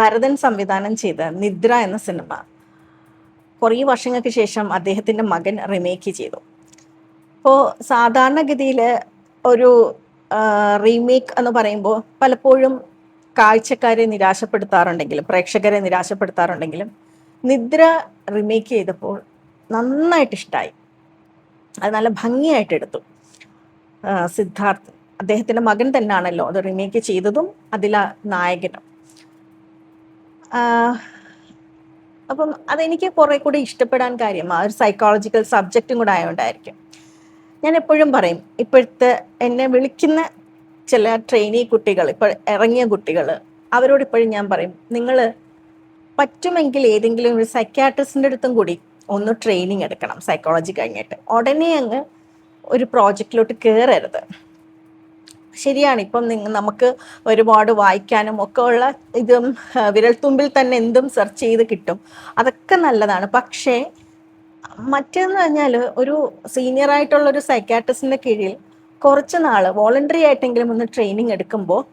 ഭരതൻ സംവിധാനം ചെയ്ത നിദ്ര എന്ന സിനിമ കുറേ വർഷങ്ങൾക്ക് ശേഷം അദ്ദേഹത്തിന്റെ മകൻ റീമേക്ക് ചെയ്തു. അപ്പോൾ സാധാരണഗതിയിൽ ഒരു റീമേക്ക് എന്ന് പറയുമ്പോൾ പലപ്പോഴും കാഴ്ചക്കാരെ നിരാശപ്പെടുത്താറുണ്ടെങ്കിലും പ്രേക്ഷകരെ നിരാശപ്പെടുത്താറുണ്ടെങ്കിലും നിദ്ര റിമേക്ക് ചെയ്തപ്പോൾ നന്നായിട്ട് ഇഷ്ടമായി അത് നല്ല ഭംഗിയായിട്ട് എടുത്തു. സിദ്ധാർത്ഥ് അദ്ദേഹത്തിന്റെ മകൻ തന്നെയാണല്ലോ അത് റിമേക്ക് ചെയ്തതും അതിലെ നായകനും. അപ്പം അതെനിക്ക് കുറെ കൂടി ഇഷ്ടപ്പെടാൻ കാര്യം ആ ഒരു സൈക്കോളജിക്കൽ സബ്ജക്റ്റും കൂടെ ആയതുകൊണ്ടായിരിക്കും ഞാൻ എപ്പോഴും പറയും ഇപ്പോഴത്തെ എന്നെ വിളിക്കുന്ന ചില ട്രെയിനി കുട്ടികൾ ഇപ്പോൾ ഇറങ്ങിയ കുട്ടികൾ അവരോട് ഇപ്പോഴും ഞാൻ പറയും നിങ്ങൾ പറ്റുമെങ്കിൽ ഏതെങ്കിലും ഒരു സൈക്യാട്രിസ്റ്റിന്റെ അടുത്തും കൂടി ഒന്ന് ട്രെയിനിങ് എടുക്കണം സൈക്കോളജി കഴിഞ്ഞിട്ട്. ഉടനെ അങ്ങ് ഒരു പ്രോജക്റ്റിലോട്ട് കയറരുത് ശരിയാണ്. ഇപ്പം നമുക്ക് ഒരുപാട് വായിക്കാനും ഒക്കെ ഉള്ള ഇതും വിരൽത്തുമ്പിൽ തന്നെ എന്തും സെർച്ച് ചെയ്ത് കിട്ടും. അതൊക്കെ നല്ലതാണ്. പക്ഷേ മറ്റേന്ന് പറഞ്ഞാൽ ഒരു സീനിയർ ആയിട്ടുള്ള ഒരു സൈക്കാട്രിസ്റ്റിന്റെ കീഴിൽ കുറച്ച് നാൾ വോളണ്ടറി ആയിട്ടെങ്കിലും ഒന്ന് ട്രെയിനിങ് എടുക്കുമ്പോൾ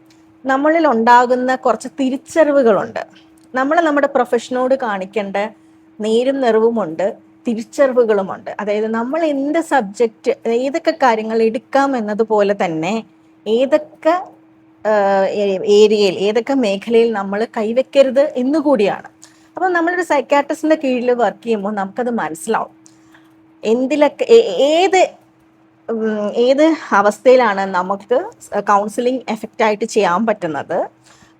നമ്മളിൽ ഉണ്ടാകുന്ന കുറച്ച് തിരിച്ചറിവുകളുണ്ട്. നമ്മൾ നമ്മുടെ പ്രൊഫഷനോട് കാണിക്കേണ്ട നേരും നിറവുമുണ്ട് തിരിച്ചറിവുകളുമുണ്ട്. അതായത് നമ്മൾ എന്ത് സബ്ജക്റ്റ് ഏതൊക്കെ കാര്യങ്ങൾ എടുക്കാം എന്നതുപോലെ തന്നെ ഏതൊക്കെ ഏരിയയിൽ ഏതൊക്കെ മേഖലയിൽ നമ്മൾ കൈവെക്കരുത് എന്നുകൂടിയാണ് അപ്പം നമ്മളൊരു സൈക്കാട്രിസ്റ്റിന്റെ കീഴിൽ വർക്ക് ചെയ്യുമ്പോൾ നമുക്കത് മനസ്സിലാവും. എന്തിലൊക്കെ ഏത് ഏത് അവസ്ഥയിലാണ് നമുക്ക് കൗൺസിലിംഗ് എഫക്റ്റ് ആയിട്ട് ചെയ്യാൻ പറ്റുന്നത്?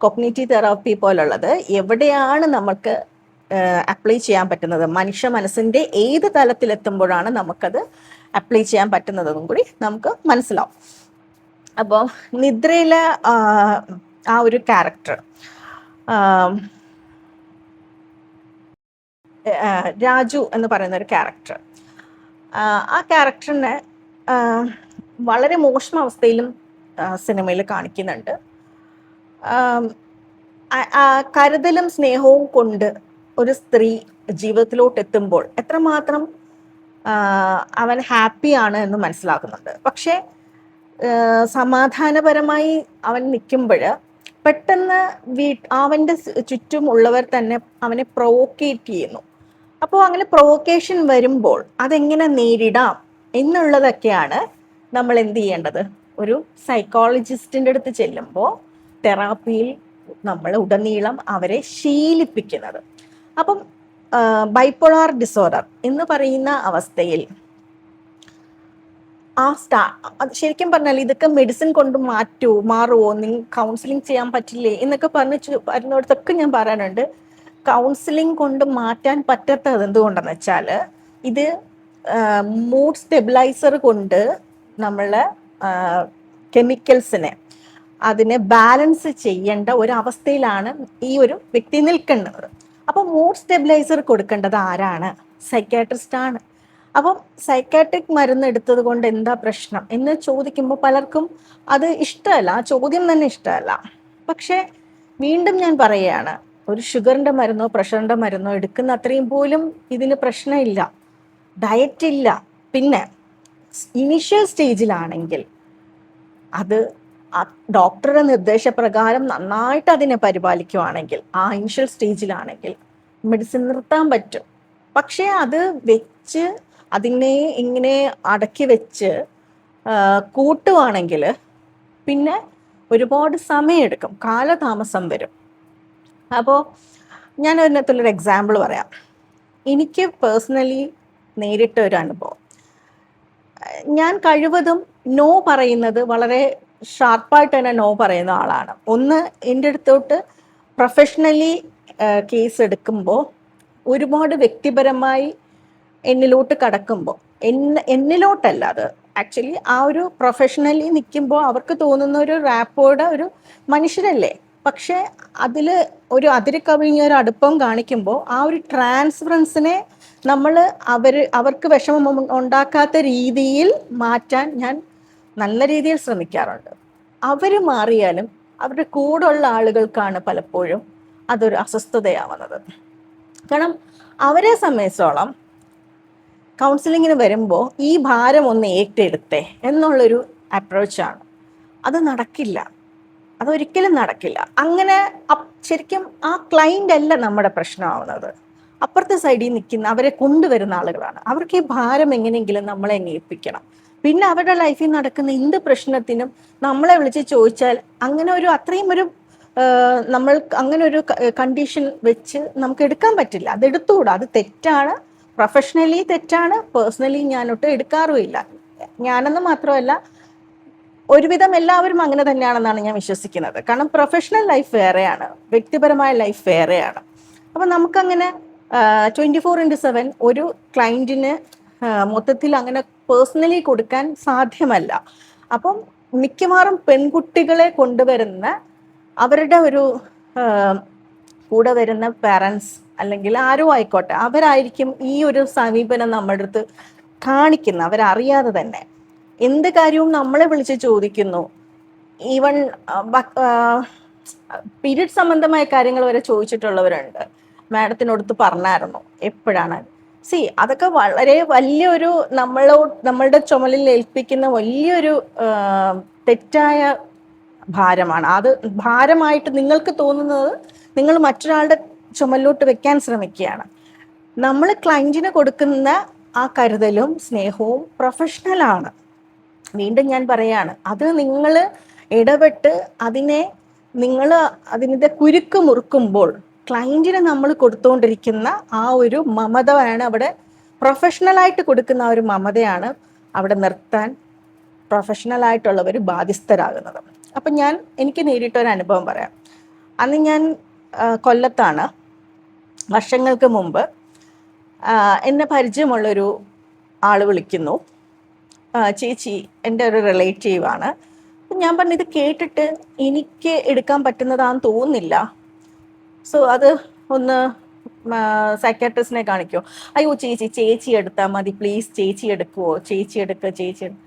കൊഗ്നേറ്റീവ് തെറാപ്പി പോലുള്ളത്. എവിടെയാണ് നമുക്ക് അപ്ലൈ ചെയ്യാൻ പറ്റുന്നത്? മനുഷ്യ മനസ്സിന്റെ ഏത് തലത്തിലെത്തുമ്പോഴാണ് നമുക്കത് അപ്ലൈ ചെയ്യാൻ പറ്റുന്നതെന്നും കൂടി നമുക്ക് മനസ്സിലാവും. അപ്പോൾ നിദ്രയിലെ ആ, ഒരു ക്യാരക്ടർ രാജു എന്ന് പറയുന്ന ഒരു ക്യാരക്ടർ ആ ക്യാരക്ടറിനെ വളരെ മോശം അവസ്ഥയിലും സിനിമയിൽ കാണിക്കുന്നുണ്ട്. കരുതലും സ്നേഹവും കൊണ്ട് ഒരു സ്ത്രീ ജീവിതത്തിലോട്ട് എത്തുമ്പോൾ എത്രമാത്രം അവൻ ഹാപ്പിയാണ് എന്ന് മനസ്സിലാക്കുന്നുണ്ട്. പക്ഷേ സമാധാനപരമായി അവൻ നിൽക്കുമ്പോൾ പെട്ടെന്ന് വീ അവന്റെ ചുറ്റും ഉള്ളവർ തന്നെ അവനെ പ്രൊവോക്കേറ്റ് ചെയ്യുന്നു. അപ്പോൾ അങ്ങനെ പ്രൊവോക്കേഷൻ വരുമ്പോൾ അതെങ്ങനെ നേരിടാം എന്നുള്ളതൊക്കെയാണ് നമ്മൾ എന്ത് ചെയ്യേണ്ടത്? ഒരു സൈക്കോളജിസ്റ്റിന്റെ അടുത്ത് ചെല്ലുമ്പോൾ തെറാപ്പിയിൽ നമ്മൾ ഉടനീളം അവരെ ശീലിപ്പിക്കുന്നത്. അപ്പം ബൈപ്പോളാർ ഡിസോർഡർ എന്ന് പറയുന്ന അവസ്ഥയിൽ ആ സ്റ്റാ ശരിക്കും പറഞ്ഞാൽ ഇതൊക്കെ മെഡിസിൻ കൊണ്ട് മാറ്റുമോ മാറുമോ നിങ്ങൾ കൗൺസിലിംഗ് ചെയ്യാൻ പറ്റില്ലേ? എന്നൊക്കെ പറഞ്ഞ് വരുന്നിടത്തൊക്കെ ഞാൻ പറയാനുണ്ട്. കൗൺസിലിംഗ് കൊണ്ട് മാറ്റാൻ പറ്റാത്തത് എന്തുകൊണ്ടെന്ന് വെച്ചാൽ ഇത് മൂഡ് സ്റ്റെബിലൈസർ കൊണ്ട് നമ്മളെ കെമിക്കൽസിനെ അതിനെ ബാലൻസ് ചെയ്യേണ്ട ഒരു അവസ്ഥയിലാണ് ഈ ഒരു വ്യക്തി നിൽക്കുന്നത്. അപ്പോൾ മൂഡ് സ്റ്റെബിലൈസർ കൊടുക്കേണ്ടത് ആരാണ്? സൈക്കാട്രിസ്റ്റ് ആണ്. അപ്പം സൈക്കാട്രിക് മരുന്ന് എടുത്തത് കൊണ്ട് എന്താ പ്രശ്നം? എന്ന് ചോദിക്കുമ്പോൾ പലർക്കും അത് ഇഷ്ടമല്ല. ആ ചോദ്യം തന്നെ ഇഷ്ടമല്ല. പക്ഷേ വീണ്ടും ഞാൻ പറയുകയാണ് ഒരു ഷുഗറിന്റെ മരുന്നോ പ്രഷറിന്റെ മരുന്നോ എടുക്കുന്ന അത്രയും പോലും ഇതിന് പ്രശ്നമില്ല. ഡയറ്റ് ഇല്ല. പിന്നെ ഇനിഷ്യൽ സ്റ്റേജിലാണെങ്കിൽ അത് ഡോക്ടറുടെ നിർദ്ദേശപ്രകാരം നന്നായിട്ട് അതിനെ പരിപാലിക്കുവാണെങ്കിൽ ആ ഇനിഷ്യൽ സ്റ്റേജിലാണെങ്കിൽ മെഡിസിൻ നിർത്താൻ പറ്റും. പക്ഷേ അത് വെച്ച് അതിനെ ഇങ്ങനെ അടക്കി വെച്ച് കൂട്ടുവാണെങ്കിൽ പിന്നെ ഒരുപാട് സമയമെടുക്കും. കാലതാമസം വരും. അപ്പോൾ ഞാൻ അതിനകത്തുള്ളൊരു എക്സാമ്പിൾ പറയാം. എനിക്ക് പേഴ്സണലി നേരിട്ട ഒരു അനുഭവം. ഞാൻ കഴിവതും നോ പറയുന്നത് വളരെ ഷാർപ്പായിട്ട് തന്നെ നോ പറയുന്ന ആളാണ്. ഒന്ന് എന്റെ അടുത്തോട്ട് പ്രൊഫഷണലി കേസ് എടുക്കുമ്പോൾ ഒരുപാട് വ്യക്തിപരമായി എന്നിലോട്ട് കടക്കുമ്പോൾ എന്ന എന്നിലോട്ടല്ല അത്. ആക്ച്വലി ആ ഒരു പ്രൊഫഷണലി നിൽക്കുമ്പോൾ അവർക്ക് തോന്നുന്ന ഒരു റാപ്പോയുടെ ഒരു മനുഷ്യരല്ലേ? പക്ഷേ അതിൽ ഒരു അതിര് കവിഞ്ഞ ഒരു അടുപ്പം കാണിക്കുമ്പോൾ ആ ഒരു ട്രാൻസ്ഫറൻസിനെ നമ്മൾ അവർ അവർക്ക് വിഷമം ഉണ്ടാക്കാത്ത രീതിയിൽ മാറ്റാൻ ഞാൻ നല്ല രീതിയിൽ ശ്രമിക്കാറുണ്ട്. അവർ മാറിയാലും അവരുടെ കൂടെയുള്ള ആളുകൾക്കാണ് പലപ്പോഴും അതൊരു അസ്വസ്ഥതയാവുന്നത്. കാരണം അവരെ സംബന്ധിച്ചോളം കൗൺസിലിങ്ങിന് വരുമ്പോൾ ഈ ഭാരം ഒന്ന് ഏറ്റെടുത്തേ എന്നുള്ളൊരു അപ്രോച്ചാണ് അത് നടക്കില്ല. അതൊരിക്കലും നടക്കില്ല. അങ്ങനെ ശരിക്കും ആ ക്ലൈന്റ് അല്ല നമ്മുടെ പ്രശ്നമാവുന്നത്. അപ്പുറത്തെ സൈഡിൽ നിൽക്കുന്ന അവരെ കൊണ്ടുവരുന്ന ആളുകളാണ്. അവർക്ക് ഈ ഭാരം എങ്ങനെയെങ്കിലും നമ്മളെ ഏൽപ്പിക്കണം. പിന്നെ അവരുടെ ലൈഫിൽ നടക്കുന്ന എന്ത് പ്രശ്നത്തിനും നമ്മളെ വിളിച്ച് ചോദിച്ചാൽ അങ്ങനെ ഒരു അത്രയും ഒരു നമ്മൾ അങ്ങനെ ഒരു കണ്ടീഷൻ വെച്ച് നമുക്ക് എടുക്കാൻ പറ്റില്ല. അത് എടുത്തുകൂടാ. അത് തെറ്റാണ്. പ്രൊഫഷണലി തെറ്റാണ് പേഴ്സണലി ഞാനൊട്ട് എടുക്കാറുമില്ല. ഞാനെന്ന് മാത്രമല്ല ഒരുവിധം എല്ലാവരും അങ്ങനെ തന്നെയാണെന്നാണ് ഞാൻ വിശ്വസിക്കുന്നത്. കാരണം പ്രൊഫഷണൽ ലൈഫ് വേറെയാണ് വ്യക്തിപരമായ ലൈഫ് വേറെയാണ്. അപ്പം നമുക്കങ്ങനെ ട്വന്റി ഫോർ ഇന്റു സെവൻ ഒരു ക്ലയന്റിന് മൊത്തത്തിൽ അങ്ങനെ പേഴ്സണലി കൊടുക്കാൻ സാധ്യമല്ല. അപ്പം മിക്കവാറും പെൺകുട്ടികളെ കൊണ്ടുവരുന്ന അവരുടെ ഒരു കൂടെ വരുന്ന പാരൻസ് അല്ലെങ്കിൽ ആരോ ആയിക്കോട്ടെ അവരായിരിക്കും ഈ ഒരു സമീപനം നമ്മുടെ അടുത്ത് കാണിക്കുന്നത് അവരറിയാതെ തന്നെ. എന്ത് കാര്യവും നമ്മളെ വിളിച്ച് ചോദിക്കുന്നു. ഈവൺ പീരീഡ് സംബന്ധമായ കാര്യങ്ങൾ വരെ ചോദിച്ചിട്ടുള്ളവരുണ്ട്. മാഡത്തിനടുത്ത് പറഞ്ഞായിരുന്നു എപ്പോഴാണ്? സി അതൊക്കെ വളരെ വലിയൊരു നമ്മളോ നമ്മളുടെ ചുമലിൽ ഏൽപ്പിക്കുന്ന വലിയൊരു തെറ്റായ ഭാരമാണ്. അത് ഭാരമായിട്ട് നിങ്ങൾക്ക് തോന്നുന്നത് നിങ്ങൾ മറ്റൊരാളുടെ ചുമലിലോട്ട് വെക്കാൻ ശ്രമിക്കുകയാണ്. നമ്മൾ ക്ലയന്റിന് കൊടുക്കുന്ന ആ കരുതലും സ്നേഹവും പ്രൊഫഷണലാണ് വീണ്ടും ഞാൻ പറയാണ് അത് നിങ്ങൾ ഇടപെട്ട് അതിനെ നിങ്ങൾ അതിന്റെ കുരുക്ക് മുറുക്കുമ്പോൾ ക്ലയന്റിന് നമ്മൾ കൊടുത്തുകൊണ്ടിരിക്കുന്ന ആ ഒരു മമതയാണ് അവിടെ പ്രൊഫഷണലായിട്ട് കൊടുക്കുന്ന ആ ഒരു മമതയാണ് അവിടെ നിർത്താൻ പ്രൊഫഷണലായിട്ടുള്ളവർ ബാധ്യസ്ഥരാകുന്നത്. അപ്പം ഞാൻ എനിക്ക് നേരിട്ടൊരു അനുഭവം പറയാം. അന്ന് ഞാൻ കൊല്ലത്താണ്. വർഷങ്ങൾക്ക് മുമ്പ് എന്നെ പരിചയമുള്ളൊരു ആൾ വിളിക്കുന്നു. ചേച്ചി എന്റെ ഒരു റിലേറ്റീവാണ് ഞാൻ പറഞ്ഞു ഇത് കേട്ടിട്ട് എനിക്ക് എടുക്കാൻ പറ്റുന്നതാന്ന് തോന്നുന്നില്ല. സോ അത് ഒന്ന് സൈക്കാട്രിസ്റ്റിനെ കാണിക്കുമോ അയ്യോ ചേച്ചി ചേച്ചി എടുത്താൽ മതി. പ്ലീസ് ചേച്ചി എടുക്കുവോ? ചേച്ചി എടുക്കുക ചേച്ചി എടു-"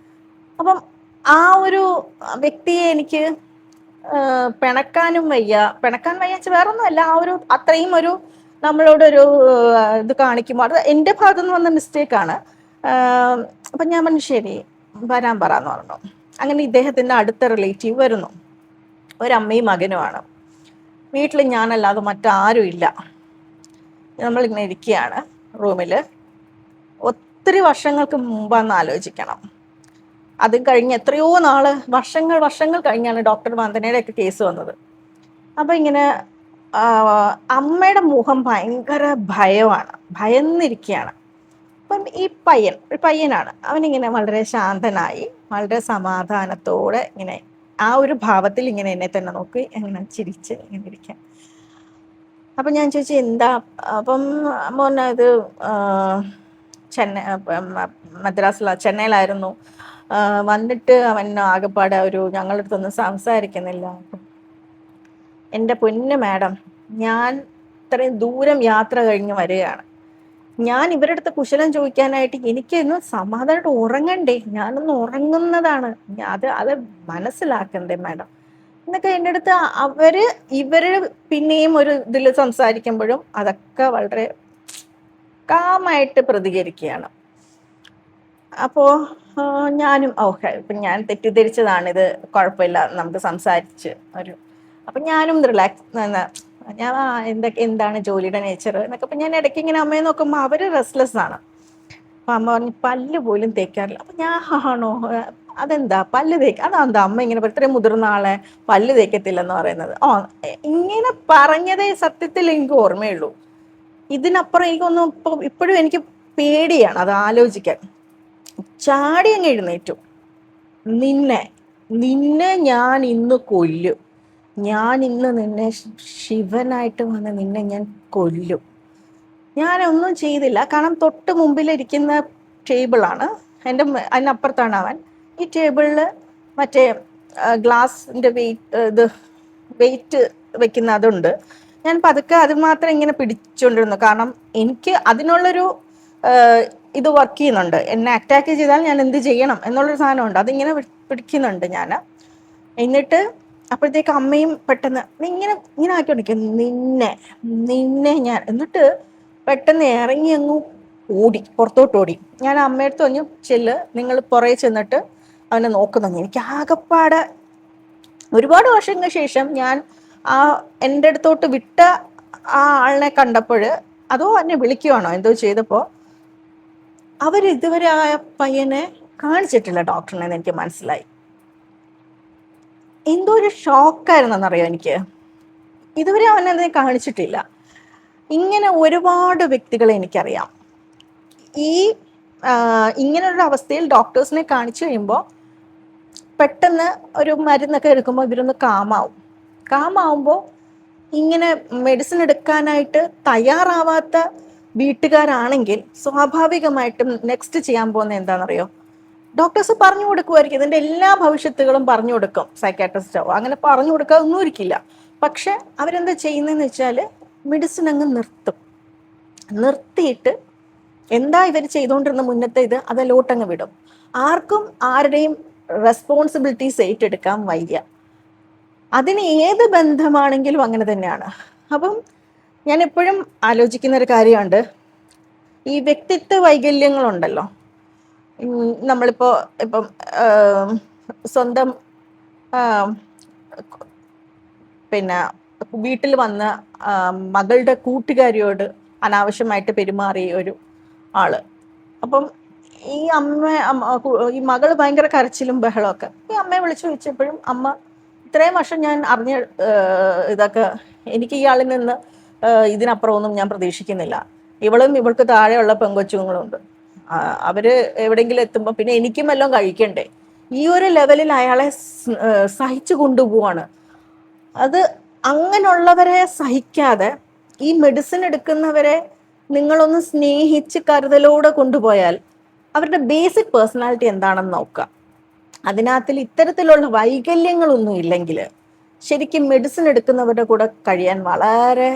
അപ്പം ആ ഒരു വ്യക്തിയെ എനിക്ക് പിണക്കാനും വയ്യ. പിണക്കാൻ വയ്യ ഒന്നുമല്ല ആ ഒരു അത്രയും ഒരു നമ്മളോടൊരു ഇത് കാണിക്കുമ്പോൾ അത് എന്റെ ഭാഗത്തു നിന്ന് വന്ന മിസ്റ്റേക്കാണ് അപ്പം ഞാൻ പറഞ്ഞു ശരി വരാൻ പറ എന്ന് പറഞ്ഞു. അങ്ങനെ ഇദ്ദേഹത്തിന്റെ അടുത്ത റിലേറ്റീവ് വരുന്നു. ഒരമ്മയും മകനുമാണ്. വീട്ടിൽ ഞാനല്ലാതെ മറ്റാരും ഇല്ല. നമ്മളിങ്ങനെ ഇരിക്കുകയാണ് റൂമിൽ ഒത്തിരി വർഷങ്ങൾക്ക് മുമ്പാന്ന് ആലോചിക്കണം. അതും കഴിഞ്ഞ് എത്രയോ നാൾ വർഷങ്ങൾ വർഷങ്ങൾ കഴിഞ്ഞാണ് ഡോക്ടർ വന്ദനയുടെ ഒക്കെ കേസ് വന്നത്. അപ്പം ഇങ്ങനെ അമ്മയുടെ മുഖം ഭയങ്കര ഭയമാണ് ഭയന്നിരിക്കുകയാണ്. അപ്പം ഈ പയ്യൻ ഒരു പയ്യനാണ്. അവനിങ്ങനെ വളരെ ശാന്തനായി വളരെ സമാധാനത്തോടെ ഇങ്ങനെ ആ ഒരു ഭാവത്തിൽ ഇങ്ങനെ എന്നെ തന്നെ നോക്കി അങ്ങനെ ചിരിച്ച് ഇങ്ങനെ ഇരിക്കാം അപ്പം ഞാൻ ചോദിച്ചു എന്താ? അപ്പം മോനെ ഇത് ചെന്നൈ മദ്രാസില ചെന്നൈയിലായിരുന്നു. വന്നിട്ട് അവൻ ആകെപ്പാടെ ഒരു ഞങ്ങളുടെ അടുത്തൊന്നും സംസാരിക്കുന്നില്ല. എന്റെ പൊന്ന് മാഡം ഞാൻ ഇത്രയും ദൂരം യാത്ര കഴിഞ്ഞ് വരികയാണ്. ഞാൻ ഇവരുടെ അടുത്ത് കുശലം ചോദിക്കാനായിട്ട് എനിക്കൊന്ന് സമാധാനമായിട്ട് ഉറങ്ങണ്ടേ? ഞാനൊന്ന് ഉറങ്ങുന്നതാണ്. അത് അത് മനസ്സിലാക്കണ്ടേ മാഡം? എന്നൊക്കെ എന്റെ അടുത്ത് അവർ ഇവർ പിന്നെയും ഒരു ഇതിൽ സംസാരിക്കുമ്പോഴും അതൊക്കെ വളരെ കാമായിട്ട് പ്രതികരിക്കുകയാണ്. അപ്പോൾ ഞാനും ഓക്കെ. ഇപ്പം ഞാൻ ഇത് കുഴപ്പമില്ല. നമുക്ക് സംസാരിച്ച് ഒരു അപ്പം ഞാനും റിലാക്സ് ഞാൻ എന്തൊക്കെ എന്താണ് ജോലിയുടെ നേച്ചർ എന്നൊക്കെ അപ്പം ഞാൻ ഇടയ്ക്ക് ഇങ്ങനെ അമ്മയെ നോക്കുമ്പോൾ അവർ റെസ്റ്റ്ലെസ് ആണ്. അപ്പം അമ്മ പറഞ്ഞു പല്ല് പോലും തേക്കാറില്ല. അപ്പം ഞാൻ ആണോ അതെന്താ? പല്ല് തേക്ക അതെന്താ അമ്മ ഇങ്ങനെ ഇത്രയും മുതിർന്ന ആളെ പല്ല് തേക്കത്തില്ലെന്ന് പറയുന്നത്. ഓ ഇങ്ങനെ പറഞ്ഞതേ സത്യത്തിൽ എനിക്ക് ഓർമ്മയുള്ളൂ. ഇതിനപ്പുറം എനിക്കൊന്നും ഇപ്പൊ ഇപ്പോഴും എനിക്ക് പേടിയാണ് അത് ആലോചിക്കാൻ. ചാടി അങ്ങ് എഴുന്നേറ്റു. നിന്നെ നിന്നെ ഞാൻ ഇന്ന് കൊല്ലും. ഞാൻ ഇന്ന് നിന്നെ ശിവനായിട്ട് വന്ന് നിന്നെ ഞാൻ കൊല്ലും. ഞാനൊന്നും ചെയ്തില്ല. കാരണം തൊട്ട് മുമ്പിലിരിക്കുന്ന ടേബിളാണ്. എന്റെ അതിനപ്പുറത്താണ് അവൻ. ഈ ടേബിളിൽ മറ്റേ ഗ്ലാസിന്റെ വെയിറ്റ് ഇത് വെയിറ്റ് വെക്കുന്ന അതുണ്ട്. ഞാൻ പതുക്കെ അത് മാത്രം ഇങ്ങനെ പിടിച്ചുകൊണ്ടിരുന്നു കാരണം എനിക്ക് അതിനുള്ളൊരു ഇത് വർക്ക് ചെയ്യുന്നുണ്ട്. എന്നെ അറ്റാക്ക് ചെയ്താൽ ഞാൻ എന്ത് ചെയ്യണം എന്നുള്ളൊരു സാധനമുണ്ട്. അതിങ്ങനെ പിടിക്കുന്നുണ്ട് ഞാൻ എന്നിട്ട് അപ്പോഴത്തേക്ക് അമ്മയും പെട്ടെന്ന് "നീ ഇങ്ങനെ ഇങ്ങനെ ആക്കിക്കൊണ്ടിരിക്കും. നിന്നെ നിന്നെ ഞാൻ എന്നിട്ട് പെട്ടെന്ന് ഇറങ്ങി അങ്ങ് ഓടി പുറത്തോട്ട് ഓടി. ഞാൻ അമ്മയടുത്ത് പറഞ്ഞു ചെല്ല് നിങ്ങൾ പുറകെ ചെന്നിട്ട് അവനെ നോക്കുന്നു എനിക്ക് ആകപ്പാടെ ഒരുപാട് വർഷങ്ങൾക്ക് ശേഷം ഞാൻ ആ എന്റെ അടുത്തോട്ട് വിട്ട ആ ആളിനെ കണ്ടപ്പോൾ അതോ എന്നെ വിളിക്കുവാണോ എന്തോ ചെയ്തപ്പോൾ അവർ ഇതുവരെ ആ പയ്യനെ കാണിച്ചിട്ടില്ല ഡോക്ടറിനെ എനിക്ക് മനസ്സിലായി. എന്തോ ഒരു ഷോക്കായിരുന്നെന്നറിയോ എനിക്ക്? ഇതുവരെ അവനെ കാണിച്ചിട്ടില്ല. ഇങ്ങനെ ഒരുപാട് വ്യക്തികളെ എനിക്കറിയാം. ഈ ഇങ്ങനൊരു അവസ്ഥയിൽ ഡോക്ടേഴ്സിനെ കാണിച്ചു കഴിയുമ്പോൾ പെട്ടെന്ന് ഒരു മരുന്നൊക്കെ എടുക്കുമ്പോൾ ഇവരൊന്ന് കാമാവും. കാമാവുമ്പോൾ ഇങ്ങനെ മെഡിസിൻ എടുക്കാനായിട്ട് തയ്യാറാവാത്ത വീട്ടുകാരാണെങ്കിൽ സ്വാഭാവികമായിട്ടും നെക്സ്റ്റ് ചെയ്യാൻ പോകുന്ന എന്താണെന്നറിയോ? ഡോക്ടേഴ്സ് പറഞ്ഞു കൊടുക്കുമായിരിക്കും ഇതിന്റെ എല്ലാ ഭവിഷ്യത്തുകളും പറഞ്ഞു കൊടുക്കും. സൈക്കാട്രിസ്റ്റോ അങ്ങനെ പറഞ്ഞു കൊടുക്കാതൊന്നും ഒരിക്കില്ല പക്ഷെ അവരെന്താ ചെയ്യുന്നതെന്ന് വെച്ചാൽ മെഡിസിൻ അങ്ങ് നിർത്തും. നിർത്തിയിട്ട് എന്താ ഇവർ ചെയ്തുകൊണ്ടിരുന്ന മുന്നത്തെ ഇത്? അതിലോട്ടങ്ങ് വിടും. ആർക്കും ആരുടെയും റെസ്പോൺസിബിലിറ്റീസ് ഏറ്റെടുക്കാൻ വയ്യ. അതിന് ഏത് ബന്ധമാണെങ്കിലും അങ്ങനെ തന്നെയാണ്. അപ്പം ഞാൻ എപ്പോഴും ആലോചിക്കുന്ന ഒരു കാര്യമുണ്ട്. ഈ വ്യക്തിത്വ വൈകല്യങ്ങളുണ്ടല്ലോ. നമ്മളിപ്പോൾ നമ്മളിപ്പോ ഇപ്പം സ്വന്തം പിന്നെ വീട്ടിൽ വന്ന മകളുടെ കൂട്ടുകാരിയോട് അനാവശ്യമായിട്ട് പെരുമാറിയ ഒരു ആൾ. അപ്പം ഈ അമ്മ ഈ മകൾ ഭയങ്കര കരച്ചിലും ബഹളമൊക്കെ. ഈ അമ്മയെ വിളിച്ചു ചോദിച്ചപ്പോഴും അമ്മ ഇത്രയും വർഷം ഞാൻ അറിഞ്ഞ ഇതൊക്കെ എനിക്ക് ഇയാളിൽ നിന്ന് ഏഹ്, ഇതിനപ്പുറം ഒന്നും ഞാൻ പ്രതീക്ഷിക്കുന്നില്ല. ഇവളും ഇവൾക്ക് താഴെയുള്ള പെങ്കൊച്ചുങ്ങളും ഉണ്ട് ആ, അവർ എവിടെയെങ്കിലും എത്തുമ്പോൾ പിന്നെ എനിക്കും എല്ലാം കഴിക്കണ്ടേ? ഈ ഒരു ലെവലിൽ അയാളെ സഹിച്ചു കൊണ്ടുപോവാണ്. അത് അങ്ങനെയുള്ളവരെ സഹിക്കാതെ ഈ മെഡിസിൻ എടുക്കുന്നവരെ നിങ്ങളൊന്ന് സ്നേഹിച്ച് കരുതലോടെ കൊണ്ടുപോയാൽ അവരുടെ ബേസിക് പേഴ്സണാലിറ്റി എന്താണെന്ന് നോക്കുക. അതിനകത്തിൽ ഇത്തരത്തിലുള്ള വൈകല്യങ്ങളൊന്നും ഇല്ലെങ്കിൽ ശരിക്കും മെഡിസിൻ എടുക്കുന്നവരുടെ കൂടെ കഴിയാൻ വളരെ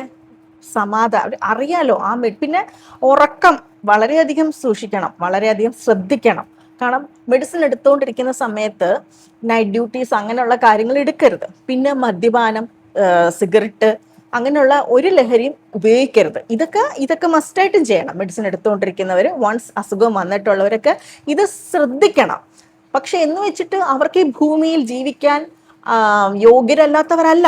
സമാധാനം അറിയാലോ ആ പിന്നെ ഉറക്കം വളരെയധികം സൂക്ഷിക്കണം വളരെയധികം ശ്രദ്ധിക്കണം. കാരണം മെഡിസിൻ എടുത്തുകൊണ്ടിരിക്കുന്ന സമയത്ത് നൈറ്റ് ഡ്യൂട്ടീസ് അങ്ങനെയുള്ള കാര്യങ്ങൾ എടുക്കരുത്. പിന്നെ മദ്യപാനം സിഗരറ്റ് അങ്ങനെയുള്ള ഒരു ലഹരിയും ഉപയോഗിക്കരുത്. ഇതൊക്കെ ഇതൊക്കെ മസ്റ്റായിട്ടും ചെയ്യണം. മെഡിസിൻ എടുത്തുകൊണ്ടിരിക്കുന്നവർ വൺസ് അസുഖം വന്നിട്ടുള്ളവരൊക്കെ ഇത് ശ്രദ്ധിക്കണം. പക്ഷെ എന്ന് വെച്ചിട്ട് അവർക്ക് ഈ ഭൂമിയിൽ ജീവിക്കാൻ യോഗ്യരല്ലാത്തവരല്ല.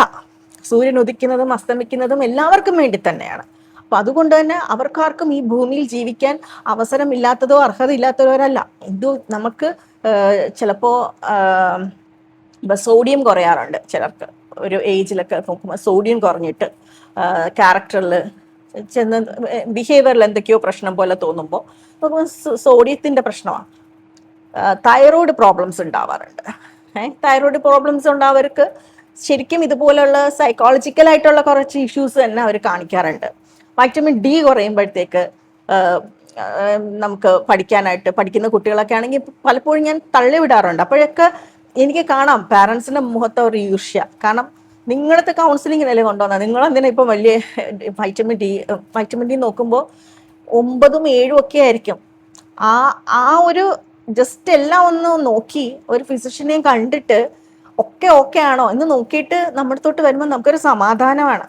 സൂര്യൻ ഉദിക്കുന്നതും അസ്തമിക്കുന്നതും എല്ലാവർക്കും വേണ്ടി തന്നെയാണ്. അപ്പൊ അതുകൊണ്ട് തന്നെ അവർക്കാർക്കും ഈ ഭൂമിയിൽ ജീവിക്കാൻ അവസരമില്ലാത്തതോ അർഹതയില്ലാത്തവരല്ല. ഇത് നമുക്ക് ചിലപ്പോ സോഡിയം കുറയാറുണ്ട് ചിലർക്ക്. ഒരു ഏജിലൊക്കെ നോക്കുമ്പോൾ സോഡിയം കുറഞ്ഞിട്ട് ക്യാരക്ടറിൽ ചെന്ന് ബിഹേവിയറിൽ എന്തൊക്കെയോ പ്രശ്നം പോലെ തോന്നുമ്പോൾ സോഡിയത്തിന്റെ പ്രശ്നമാണ് തൈറോയ്ഡ് പ്രോബ്ലംസ് ഉണ്ടാവാറുണ്ട്. തൈറോയ്ഡ് പ്രോബ്ലംസ് ഉണ്ടാവർക്ക് ശരിക്കും ഇതുപോലുള്ള സൈക്കോളജിക്കൽ ആയിട്ടുള്ള കുറച്ച് ഇഷ്യൂസ് തന്നെ അവർ കാണിക്കാറുണ്ട്. വൈറ്റമിൻ ഡി കുറയുമ്പോഴത്തേക്ക് നമുക്ക് പഠിക്കാനായിട്ട് പഠിക്കുന്ന കുട്ടികളൊക്കെ ആണെങ്കിൽ പലപ്പോഴും ഞാൻ തള്ളിവിടാറുണ്ട്. അപ്പോഴൊക്കെ എനിക്ക് കാണാം പാരൻസിന്റെ മുഖത്ത് ഒരു ഈർഷ്യ. കാരണം നിങ്ങളത്തെ കൗൺസിലിങ്ങിനല്ലേ കൊണ്ടുവന്നത് നിങ്ങളെന്തിനാ ഇപ്പം വലിയ വൈറ്റമിൻ ഡി വൈറ്റമിൻ ഡി നോക്കുമ്പോൾ ഒമ്പതും ഏഴും ഒക്കെ ആയിരിക്കും. ആ ആ ഒരു ജസ്റ്റ് എല്ലാം ഒന്ന് നോക്കി ഒരു ഫിസിഷ്യനെയും കണ്ടിട്ട് ഒക്കെ ഓക്കെ ആണോ എന്ന് നോക്കിയിട്ട് നമ്മുടെ തൊട്ട് വരുമ്പോൾ നമുക്കൊരു സമാധാനമാണ്.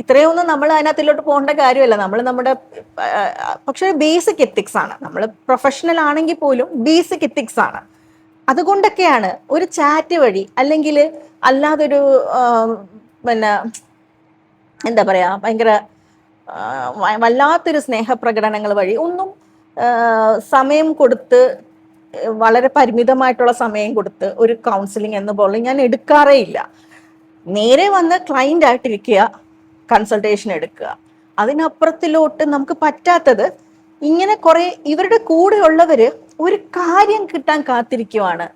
ഇത്രയൊന്നും നമ്മൾ അതിനകത്തിലോട്ട് പോകേണ്ട കാര്യമല്ല. നമ്മൾ നമ്മുടെ പക്ഷേ ബേസിക് എത്തിക്സ് ആണ്. നമ്മൾ പ്രൊഫഷണൽ ആണെങ്കിൽ പോലും ബേസിക് എത്തിക്സ് ആണ്. അതുകൊണ്ടൊക്കെയാണ് ഒരു ചാറ്റ് വഴി അല്ലെങ്കിൽ അല്ലാതൊരു പിന്നെ എന്താ പറയാ ഭയങ്കര വല്ലാത്തൊരു സ്നേഹപ്രകടനങ്ങൾ വഴി ഒന്നും സമയം കൊടുത്ത് വളരെ പരിമിതമായിട്ടുള്ള സമയം കൊടുത്ത് ഒരു കൗൺസിലിംഗ് എന്ന പോലെ ഞാൻ എടുക്കാറേ ഇല്ല. നേരെ വന്ന് ക്ലൈന്റ് ആയിട്ടിരിക്കുക കൺസൾട്ടേഷൻ എടുക്കുക. അതിനപ്പുറത്തിലോട്ട് നമുക്ക് പറ്റാത്തത് ഇങ്ങനെ കുറെ ഇവരുടെ കൂടെയുള്ളവര് ഒരു കാര്യം കിട്ടാൻ കാത്തിരിക്കുവാണ്.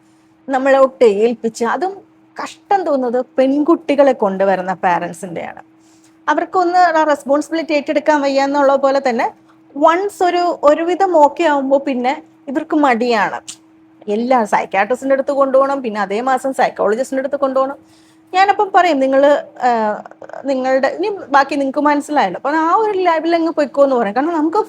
നമ്മളോട്ട് ഏൽപ്പിച്ച് അതും കഷ്ടം തോന്നുന്നത് പെൺകുട്ടികളെ കൊണ്ടുവരുന്ന പാരൻസിന്റെയാണ് അവർക്കൊന്ന് റെസ്പോൺസിബിലിറ്റി ഏറ്റെടുക്കാൻ വയ്യ എന്നുള്ള പോലെ തന്നെ വൺസ് ഒരു ഒരുവിധം ഓക്കെ ആകുമ്പോൾ പിന്നെ ഇവർക്ക് മടിയാണ്. എല്ലാം സൈക്കാട്രിസ്റ്റിന്റെ അടുത്ത് കൊണ്ടുപോകണം പിന്നെ അതേ മാസം സൈക്കോളജിസ്റ്റിന്റെ അടുത്ത് കൊണ്ടുപോകണം. ഞാനപ്പം പറയും നിങ്ങൾ നിങ്ങളുടെ ഇനി ബാക്കി നിങ്ങൾക്ക് മനസ്സിലായല്ലോ. അപ്പം ആ ഒരു ലെവലിൽ അങ്ങ് പൊയ്ക്കോ എന്ന് പറയും. കാരണം നമുക്ക്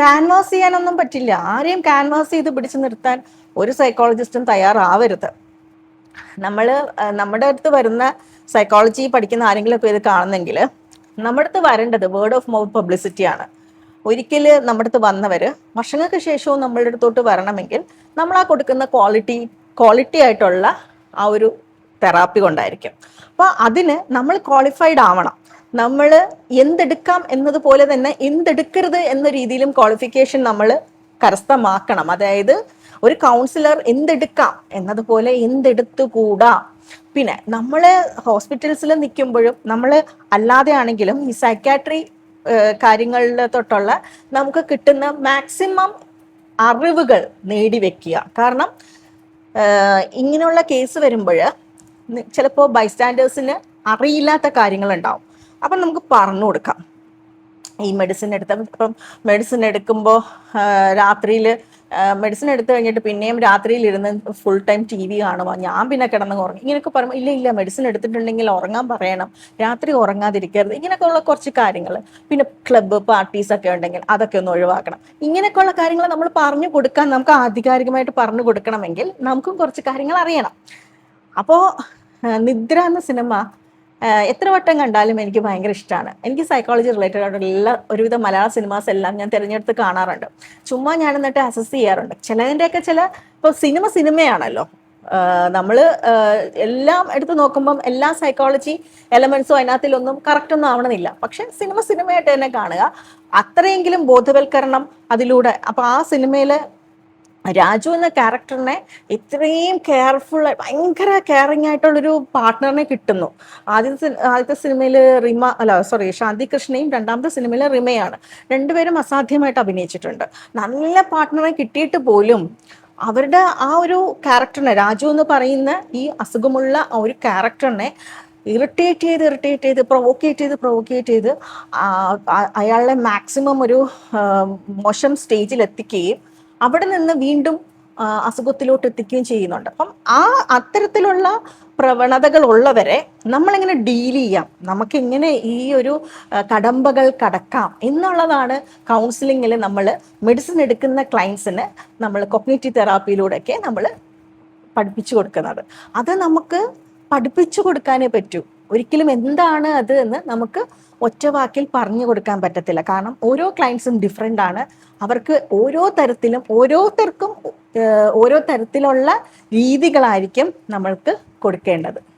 ക്യാൻവാസ് ചെയ്യാനൊന്നും പറ്റില്ല. ആരെയും ക്യാൻവാസ് ചെയ്ത് പിടിച്ചു നിർത്താൻ ഒരു സൈക്കോളജിസ്റ്റും തയ്യാറാവരുത്. നമ്മൾ നമ്മുടെ അടുത്ത് വരുന്ന സൈക്കോളജി പഠിക്കുന്ന ആരെങ്കിലും ഇപ്പോൾ ഇത് കാണുന്നെങ്കിൽ നമ്മുടെ അടുത്ത് വരേണ്ടത് വേർഡ് ഓഫ് മൗത്ത് പബ്ലിസിറ്റി ആണ്. ഒരിക്കൽ നമ്മുടെ അടുത്ത് വന്നവർ വർഷങ്ങൾക്ക് ശേഷവും നമ്മളുടെ അടുത്തോട്ട് വരണമെങ്കിൽ നമ്മൾ ആ കൊടുക്കുന്ന ക്വാളിറ്റി ക്വാളിറ്റി ആയിട്ടുള്ള ആ ഒരു തെറാപ്പി കൊണ്ടായിരിക്കും. അപ്പോൾ അതിന് നമ്മൾ ക്വാളിഫൈഡ് ആവണം. നമ്മൾ എന്തെടുക്കാം എന്നതുപോലെ തന്നെ എന്തെടുക്കരുത് എന്ന രീതിയിലും ക്വാളിഫിക്കേഷൻ നമ്മൾ കരസ്ഥമാക്കണം. അതായത് ഒരു കൗൺസിലർ എന്തെടുക്കാം എന്നതുപോലെ എന്തെടുത്തുകൂടാ? പിന്നെ നമ്മൾ ഹോസ്പിറ്റൽസിൽ നിൽക്കുമ്പോഴും നമ്മൾ അല്ലാതെ ആണെങ്കിലും ഈ സൈക്കാട്രി കാര്യങ്ങളിൽ തൊട്ടുള്ള നമുക്ക് കിട്ടുന്ന മാക്സിമം അറിവുകൾ നേടിവെക്കുക കാരണം ഇങ്ങനെയുള്ള കേസ് വരുമ്പോൾ ചിലപ്പോൾ ബൈസ്റ്റാൻഡേഴ്സിന് അറിയില്ലാത്ത കാര്യങ്ങളുണ്ടാവും. അപ്പം നമുക്ക് പറഞ്ഞു കൊടുക്കാം. ഈ മെഡിസിൻ എടുത്ത ഇപ്പം മെഡിസിൻ എടുക്കുമ്പോൾ രാത്രിയിൽ മെഡിസിൻ എടുത്തു കഴിഞ്ഞിട്ട് പിന്നെയും രാത്രിയിൽ ഇരുന്ന് ഫുൾ ടൈം ടി വി കാണുക ഞാൻ പിന്നെ കിടന്ന് ഉറങ്ങി. ഇങ്ങനെയൊക്കെ പറയുമ്പോൾ ഇല്ല ഇല്ല മെഡിസിൻ എടുത്തിട്ടുണ്ടെങ്കിൽ ഉറങ്ങാൻ പറയണം. രാത്രി ഉറങ്ങാതിരിക്കരുത്. ഇങ്ങനെയൊക്കെയുള്ള കുറച്ച് കാര്യങ്ങൾ പിന്നെ ക്ലബ്ബ് പാർട്ടീസ് ഒക്കെ ഉണ്ടെങ്കിൽ അതൊക്കെ ഒന്ന് ഒഴിവാക്കണം. ഇങ്ങനെയൊക്കെയുള്ള കാര്യങ്ങൾ നമ്മൾ പറഞ്ഞു കൊടുക്കാൻ നമുക്ക് ആധികാരികമായിട്ട് പറഞ്ഞു കൊടുക്കണമെങ്കിൽ നമുക്കും കുറച്ച് കാര്യങ്ങൾ അറിയണം. അപ്പോൾ നിദ്ര എന്ന സിനിമ എത്ര വട്ടം കണ്ടാലും എനിക്ക് ഭയങ്കര ഇഷ്ടമാണ് എനിക്ക് സൈക്കോളജി റിലേറ്റഡ് ആയിട്ടുള്ള എല്ലാ ഒരുവിധ മലയാള സിനിമാസ് എല്ലാം ഞാൻ തിരഞ്ഞെടുത്ത് കാണാറുണ്ട്. ചുമ്മാ ഞാൻ എന്നിട്ട് അസസ് ചെയ്യാറുണ്ട്. ചിലതിന്റെയൊക്കെ ചില ഇപ്പോൾ സിനിമ സിനിമയാണല്ലോ നമ്മൾ എല്ലാം എടുത്തു നോക്കുമ്പം എല്ലാ സൈക്കോളജി എലമെന്റ്സും അതിനകത്തിലൊന്നും കറക്റ്റ് ഒന്നും ആവണമെന്നില്ല. പക്ഷെ സിനിമ സിനിമയായിട്ട് തന്നെ കാണുക. അത്രയെങ്കിലും ബോധവൽക്കരണം അതിലൂടെ. അപ്പോൾ ആ സിനിമയിൽ രാജു എന്ന ക്യാരക്ടറിനെ ഇത്രയും കെയർഫുൾ ഭയങ്കര കെയറിങ് ആയിട്ടുള്ളൊരു പാർട്ട്ണറിനെ കിട്ടുന്നു. ആദ്യത്തെ ആദ്യത്തെ സിനിമയിൽ റിമ അല്ല സോറി ശാന്തി കൃഷ്ണയും രണ്ടാമത്തെ സിനിമയിൽ റിമയാണ്. രണ്ടുപേരും അസാധ്യമായിട്ട് അഭിനയിച്ചിട്ടുണ്ട്. നല്ല പാർട്ട്ണറെ കിട്ടിയിട്ട് പോലും അവരുടെ ആ ഒരു ക്യാരക്ടറിനെ രാജു എന്ന് പറയുന്ന ഈ അസുഖമുള്ള ആ ഒരു ക്യാരക്ടറിനെ ഇറിറ്റേറ്റ് ചെയ്ത് ഇറിറ്റേറ്റ് ചെയ്ത് പ്രൊവോക്കേറ്റ് ചെയ്ത് പ്രൊവോക്കേറ്റ് ചെയ്ത് അയാളെ മാക്സിമം ഒരു മോശം സ്റ്റേജിൽ എത്തിക്കുകയും അവിടെ നിന്ന് വീണ്ടും അസുഖത്തിലോട്ട് എത്തിക്കുകയും ചെയ്യുന്നുണ്ട്. അപ്പം ആ അത്തരത്തിലുള്ള പ്രവണതകൾ ഉള്ളവരെ നമ്മളെങ്ങനെ ഡീൽ ചെയ്യാം. നമുക്ക് എങ്ങനെ ഈ ഒരു കടമ്പകൾ കടക്കാം എന്നുള്ളതാണ് കൗൺസിലിങ്ങിൽ നമ്മൾ മെഡിസിൻ എടുക്കുന്ന ക്ലയൻസിന് നമ്മൾ കൊഗ്നേറ്റീവ് തെറാപ്പിയിലൂടെയൊക്കെ നമ്മൾ പഠിപ്പിച്ചു കൊടുക്കുന്നത്. അത് നമുക്ക് പഠിപ്പിച്ചു കൊടുക്കാനേ പറ്റൂ. ഒരിക്കലും എന്താണ് അത് എന്ന് നമുക്ക് ഒറ്റ വാക്കിൽ പറഞ്ഞു കൊടുക്കാൻ പറ്റത്തില്ല. കാരണം ഓരോ ക്ലയൻസും ഡിഫറെന്റ് ആണ്. അവർക്ക് ഓരോ തരത്തിലും ഓരോരുത്തർക്കും ഓരോ തരത്തിലുള്ള രീതികളായിരിക്കും നമ്മൾക്ക് കൊടുക്കേണ്ടത്.